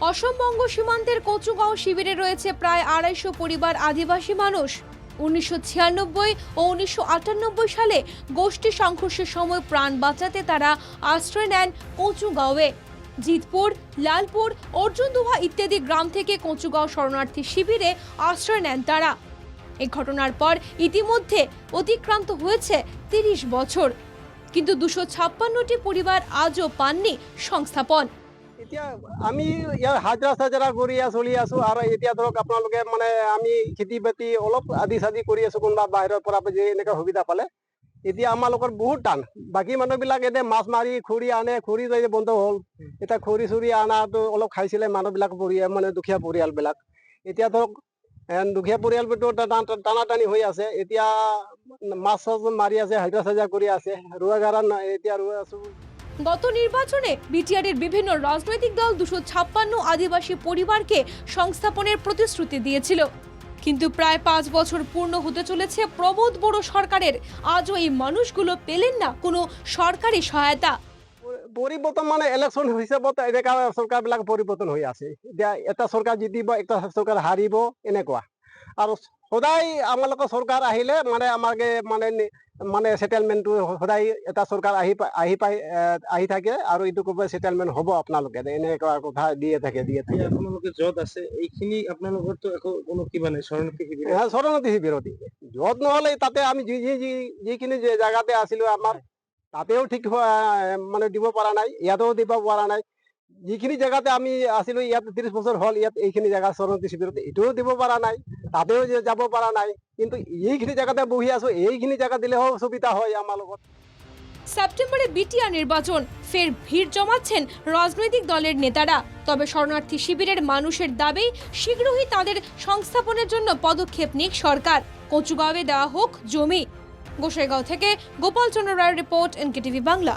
অসমবঙ্গ সীমান্তের কচুগাঁও শিবিরে রয়েছে প্রায় আড়াইশো পরিবার আদিবাসী মানুষ। উনিশশো ছিয়ানব্বই ও উনিশশো আটানব্বই সালে গোষ্ঠী সংঘর্ষের সময় প্রাণ বাঁচাতে তারা আশ্রয় নেন কচুগাঁওয়ে। জিতপুর, লালপুর অর্জুনদুহা ইত্যাদি গ্রাম থেকে কচুগাঁও শরণার্থী শিবিরে আশ্রয় নেন তারা। এই ঘটনার পর ইতিমধ্যে অতিক্রান্ত হয়েছে তিরিশ বছর। কিন্তু দুশো ছাপ্পান্নটি পরিবার আজও পাননি সংস্থাপন। এতিয়া আমি ইয়াৰ হাজিৰা চাজিৰা কৰি চলি আছো আৰু এতিয়া ধৰক আপোনালোকে মানে আমি খেতি বাতি অলপ আদি চাদি কৰি আছো কোনোবা বাহিৰৰ পৰা যে এনেকে সুবিধা পালে। এতিয়া আমালোকৰ বহুত টান। বাকী মানুহবিলাক এতিয়া মাছ মাৰি খৰি আনে খৰি যে বন্ধ হ'ল এতিয়া খৰি চৰি আনাটো অলপ খাইছিলে মানুহবিলাক পৰিয়াল মানে দুখীয়া পৰিয়ালবিলাক। এতিয়া ধৰক দুখীয়া পৰিয়ালটো টানা টানি হৈ আছে। এতিয়া মাছ চাছ মাৰি আছে হাজিৰা চাজিৰা কৰি আছে। ৰোৱা গাৰা এতিয়া ৰোৱা আছো। গত নির্বাচনে বিটিআরের বিভিন্ন রাজনৈতিক দল দুশো ছাপ্পান্ন আদিবাসী পরিবারকে সংস্থাপনের প্রতিশ্রুতি দিয়েছিল। কিন্তু প্রায় পাঁচ বছর পূর্ণ হতে চলেছে প্রবোধ বড় সরকারের। আজও এই মানুষগুলো পেলেন না কোনো সরকারি সহায়তা। পৰি- পৰিৱৰ্তন মানে ইলেকশ্যন হিচাপত এনেকা চৰকাৰবিলাক পৰিৱৰ্তন হৈ আছে। এতিয়া এটা চৰকাৰ জিতিব, এটা চৰকাৰ হাৰিব, এনেকুৱা। আৰু সদায় আমালোকৰ চৰকাৰ আহিলে মানে আমাকে মানে মানে ছেটেলমেণ্টটো সদায় এটা চৰকাৰ আহি আহি পাই আহি থাকে আৰু এইটো ক'ব ছেটেলমেণ্ট হ'ব আপোনালোকে। এনেকুৱা কথা দিয়ে থাকে দিয়ে থাকে। আপোনালোকে য'ত আছে এইখিনি আপোনালোকৰতো একো কোনো কিবা নাই শৰণাৰ্থী শিবিৰ। শৰণাৰ্থী শিবিৰতে য'ত নহ'লে তাতে আমি যি যি যি যিখিনি যে জেগাতে আছিলো আমাৰ তাতেও ঠিক মানে দিব পৰা নাই ইয়াতেও দিব পৰা নাই। যিখিনি জেগাতে আমি আছিলো ইয়াত ত্ৰিশ বছৰ হ'ল ইয়াত এইখিনি জেগা শৰণাৰ্থী শিবিৰত এইটোও দিব পৰা নাই তাতেও যে যাব পৰা নাই। কিন্তু এইখিনি জেগাতে বহি আছো, এইখিনি জেগা দিলেও সুবিধা হয় আমার লগত। সেপ্টেম্বরে বিটিআর নির্বাচন, ফের ভিড় জমাচ্ছেন রাজনৈতিক দলের নেতারা। তবে শরণার্থী শিবিরের মানুষের দাবি, শীঘ্রই তাদের সংস্থাপনের জন্য পদক্ষেপ নিক সরকার। কচুগাঁওয়ে দেওয়া হোক জমি। গোসাইগাঁও থেকে গোপাল চন্দ্র রায়ের রিপোর্ট, এনকেটিভি বাংলা।